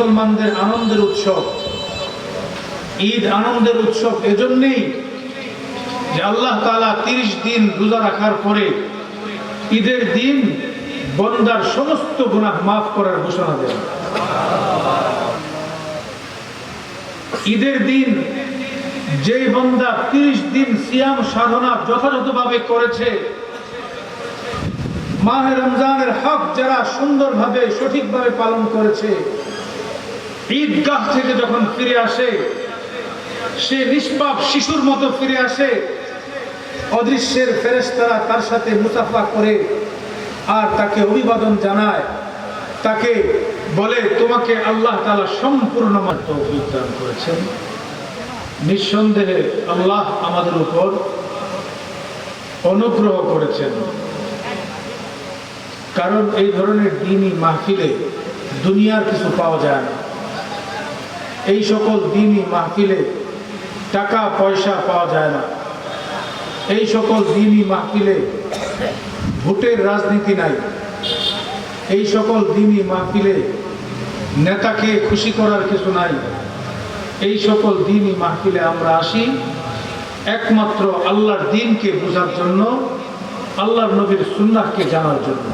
মুসলমানদের আনন্দের উৎসব। ঈদ আনন্দের উৎসব এজন্যেই যে আল্লাহ তালা তিরিশ দিন রোজা রাখার পরে ঈদের দিন বন্দার সমস্ত গুনাহ মাফ করার ঘোষণা দেন। ঈদের দিন যে বন্দা তিরিশ দিন সিয়াম সাধনা যথাযথভাবে করেছে, মাহে রমজানের হক যারা সুন্দরভাবে, সঠিকভাবে পালন করেছে ঈদগাহ থেকে যখন ফিরে আসে, সে নিষ্পাপ শিশুর মতো ফিরে আসে। অদৃশ্যের ফেরেশতারা তার সাথে মুসাফা করে আর তাকে অভিবাদন জানায়। তাকে বলে, তোমাকে আল্লাহ তালা সম্পূর্ণ মাত্র অভিজ্ঞান করেছেন। নিঃসন্দেহে আল্লাহ আমাদের উপর অনুগ্রহ করেছেন। কারণ এই ধরনের দিনই মাহফিলে দুনিয়ার কিছু পাওয়া যায় না। এই সকল দিনই মাহফিলে টাকা, পয়সা পাওয়া যায় না। এই সকল দিনই মাহফিলে ভোটের রাজনীতি নাই। এই সকল দিনই মাহফিলে নেতাকে খুশি করার কিছু নাই। এই সকল দিনই মাহফিলে আমরা আসি একমাত্র আল্লাহর দিনকে বোঝার জন্য, আল্লাহর নবীর সুন্নাহকে জানার জন্য।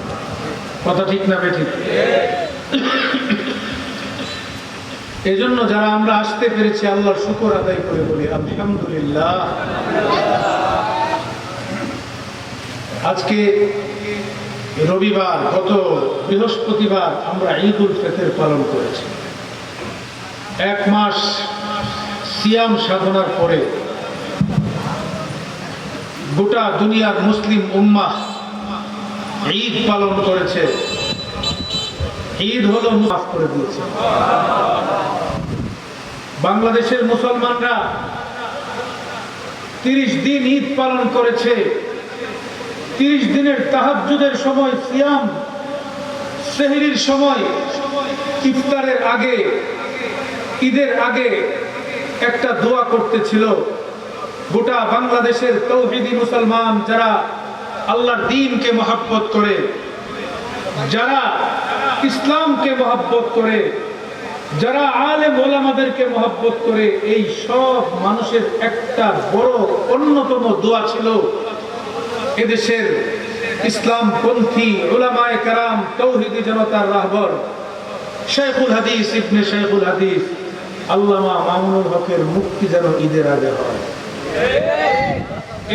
কথা ঠিক না বেঠিক এজন্য যারা আমরা আসতে পেরেছি, আল্লাহর শুকর আদায় করে বলি, আলহামদুলিল্লাহ। আজকে রবিবার, গত বৃহস্পতিবার আমরা ঈদ উল ফিতর পালন করেছি। এক মাস সিয়াম সাধনার পরে গোটা দুনিয়ার মুসলিম উম্মাহ ঈদ পালন করেছে। ঈদ হলো মাফ করে দিয়েছে। বাংলাদেশের মুসলমানরা তিরিশ দিন ঈদ পালন করেছে। তিরিশ দিনের তাহাজ্জুদের সময়, সিয়াম, সেহরির সময়, ইফতারের আগে, ঈদের আগে একটা দোয়া করতেছিল। গোটা বাংলাদেশের তৌহিদি মুসলমান যারা আল্লাহর দিনকে মহাব্বত করে, যারা ইসলামকে মহাব্বত করে, যারা আলে মোলামাদেরকে মহাব্বত করে, এই সব মানুষের একটা বড় অন্যতম দোয়া ছিল। এদেশের ইসলামপন্থী ওলামায়ে কারাম তৌহিদি জনতার রাহবর, শেখুল হাদিস ইবনে শেখুল হাদিস, আল্লামা মামুনুল হকের মুক্তি যেন ঈদের আগে হয়।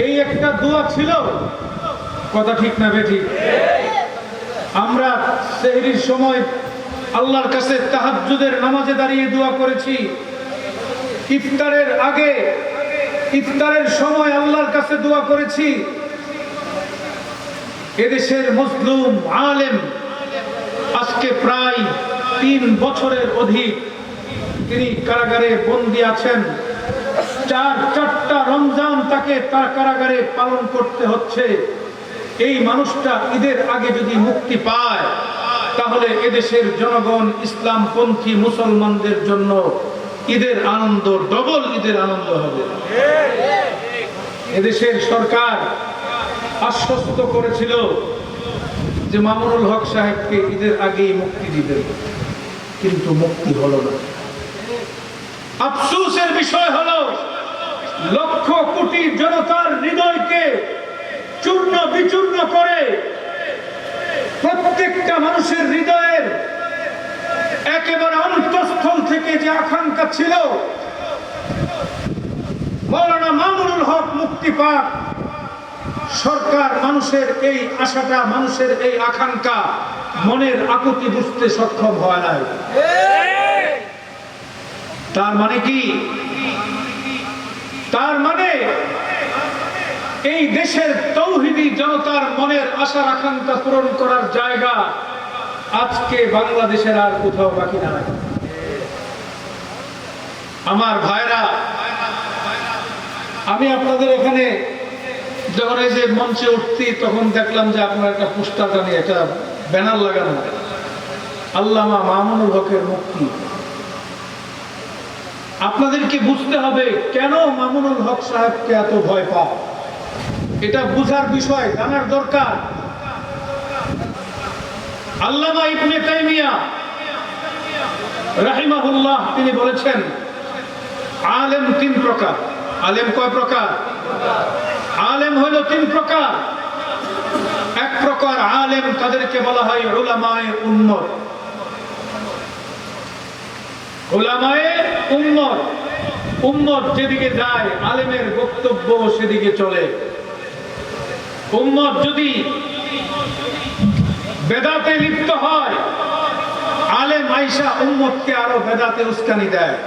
এই একটা দোয়া ছিল। কথা ঠিক না বেঠিক আমরা সেহরির সময় আল্লাহর কাছে তাহাজ্জুদের নামাজে দাঁড়িয়ে দোয়া করেছি। ইফতারের আগে, ইফতারের সময় আল্লাহর কাছে দোয়া করেছি। এদেশের মজলুম আলেম আজকে প্রায় তিন বছরের অধিক তিনি কারাগারে বন্দী আছেন। চার চারটা রমজান তাকে তার কারাগারে পালন করতে হচ্ছে। এই মানুষটা ঈদের আগে যদি মুক্তি পায়, তাহলে এদেশের জনগণ ইসলাম ইসলামপন্থী মুসলমানদের জন্য ঈদের আনন্দ, ডবল ঈদের আনন্দ হবে। এদেশের সরকার আশ্বস্ত করেছিল যে মামুনুল হক সাহেবকে ঈদের আগেই মুক্তি দিবে কিন্তু মুক্তি হলো না। আফসোসের বিষয় হলো, লক্ষ কোটি জনতার হৃদয়কে চূর্ণ বিচূর্ণ করে প্রত্যেকটা মানুষের হৃদয়ের একেবারে অন্তঃস্থল থেকে যে আকাঙ্ক্ষা ছিল, মৌলানা মামুনুল হক মুক্তি পাক সরকার মানুষের এই আশাটা, মানুষের এই আকাঙ্ক্ষা মনের আকুতি বুঝতে সক্ষম হয় নাই। তার মানে কি? তার মানে এই দেশের তৌহিদি জনতার মনের আশার আকাঙ্ক্ষা পূরণ করার জায়গা আজকে বাংলাদেশের আর কোথাও বাকি নাই আমার ভাইরা, আমি আপনাদের এখানে যখন এই যে মঞ্চে উঠতি তখন দেখলাম যে আপনার একটা পোস্টার টানি একটা ব্যানার লাগানো। আল্লামা মামুনুল হকের মুক্তি। আপনাদেরকে বুঝতে হবে কেন মামুনুল হক সাহেবকে এত ভয় পায়? এটা বুঝার বিষয়, জানার দরকার। আল্লামা ইবনে তাইমিয়া রাহিমাহুল্লাহ তিনি বলেছেন, আলেম তিন প্রকার। আলেম কয় প্রকার? আলেম হইল তিন প্রকার। এক প্রকার আলেম তাদেরকে বলা হয় উলামায়ে উম্মত। উলামায়ে উম্মত। উম্মত যেদিকে যায়, আলেমের বক্তব্য সেদিকে চলে। উম্মত যদি বেদাতে লিপ্ত হয়, আলে মাইশা উম্মতকে আরও বেদাতে উস্কানি দেয়।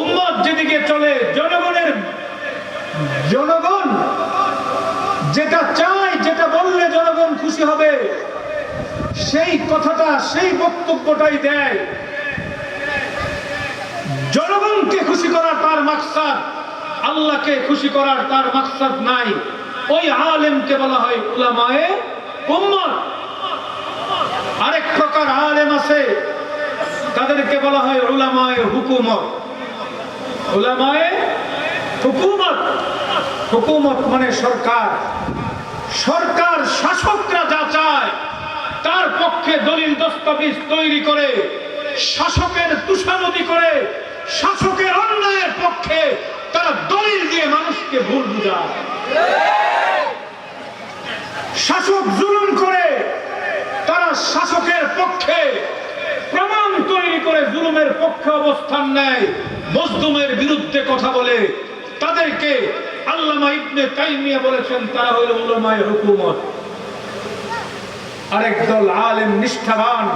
উম্মত যেদিকে চলে, জনগণের জনগণ যেটা চায়, যেটা বললে জনগণ খুশি হবে, সেই কথাটা, সেই বক্তব্যটাই দেয়। জনগণকে খুশি করার তার মাকসাদ, আল্লাহকে খুশি করার তার মাকসাদ নাই। ওই আলেমকে বলা হয় উলামায়ে উম্মত। আরেক প্রকার আলেম আছে, তাদেরকে বলা হয় উলামায়ে হুকুমত। উলামায়ে হুকুমত। হুকুমত মানে সরকার। সরকার শাসকরা যা চায়, তার পক্ষে দলিল দস্তাবিজ তৈরি করে, শাসকের তুষামতি করে, শাসকের অন্যায়ের পক্ষে তারা দলিল দিয়ে মানুষকে ভুল বুঝায়। শাসক জুলুম করে তারা শাসকের পক্ষে প্রমাণ তৈরি করে জুলুমের পক্ষে অবস্থান নেয়। মজদুমের বিরুদ্ধে কথা বলে। তাদেরকে আল্লামা ইবনে তাইমিয়া বলেছেন, তারা হইল উলামায়ে হুকুমত। আরেক দল আলেম নিষ্ঠাবান,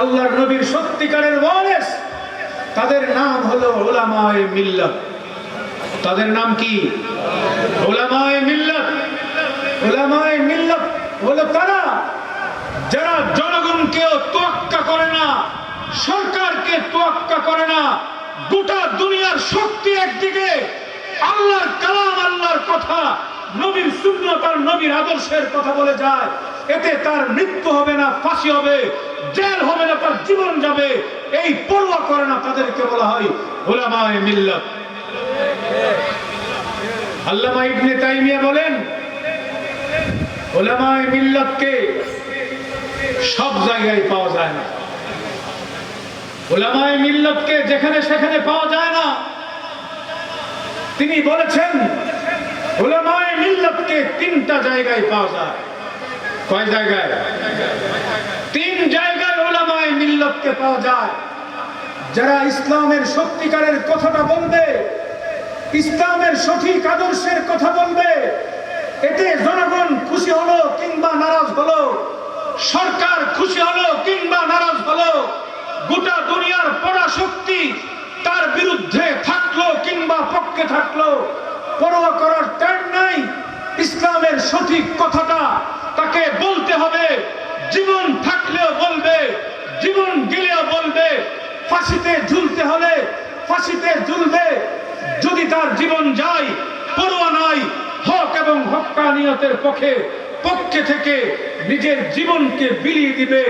আল্লাহর নবীর সত্যিকারের ওয়ারেস। তাদের নাম হলো ওলামায়ে মিল্লাত। তাদের নাম কি? তারা নবীর আদর্শের কথা বলে যায়। এতে তার মৃত্যু হবে না, ফাঁসি হবে, জেল হবে না, তার জীবন যাবে, এই পরোয়া করে না তাদেরকে বলা হয় ওলামায়ে মিল্লাত। আল্লামা ইবনে তাইমিয়া বলেন, ওলামায়ে মিল্লাতকে সব জায়গায় পাওয়া যায় না। ওলামায়ে মিল্লাতকে যেখানে সেখানে পাওয়া যায় না। তিনি বলেছেন, ওলামায়ে মিল্লাতকে তিনটা জায়গায় পাওয়া যায়। কয় জায়গায়? তিন জায়গায় ওলামায়ে মিল্লাতকে পাওয়া যায়। যারা ইসলামের সত্যিকারের কথাটা বলবে ইসলামের সঠিক আদর্শের কথা বলবে। এতে জনগণ খুশি হলো কিংবা নারাজ হলো। সরকার খুশি হলো কিংবা নারাজ হলো। গোটা দুনিয়ার পরাশক্তি তার বিরুদ্ধে থাকল কিংবা পক্ষে থাকল। পরোয়া করার টাইম নাই। ইসলামের সঠিক কথাটা তাকে বলতে হবে। জীবন থাকলেও বলবে, জীবন গেলেও বলবে। ফাঁসিতে ঝুলতে হলে ফাঁসিতে ঝুলবে। যদি তার জীবন যায়, পরোয়া নাই, হক এবং হক্কানিয়তের পক্ষে পক্ষে থেকে নিজের জীবনকে বিলিয়ে দিবে,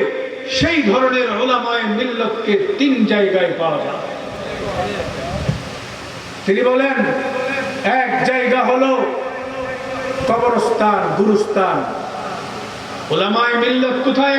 সেই ধরনের ওলামায় মিল্লতকে তিন জায়গায় পাওয়া যায়। তিনি বলেন, এক জায়গা হলো কবরস্থান, গুরুস্থান। ওলামায় মিল্লত কোথায়?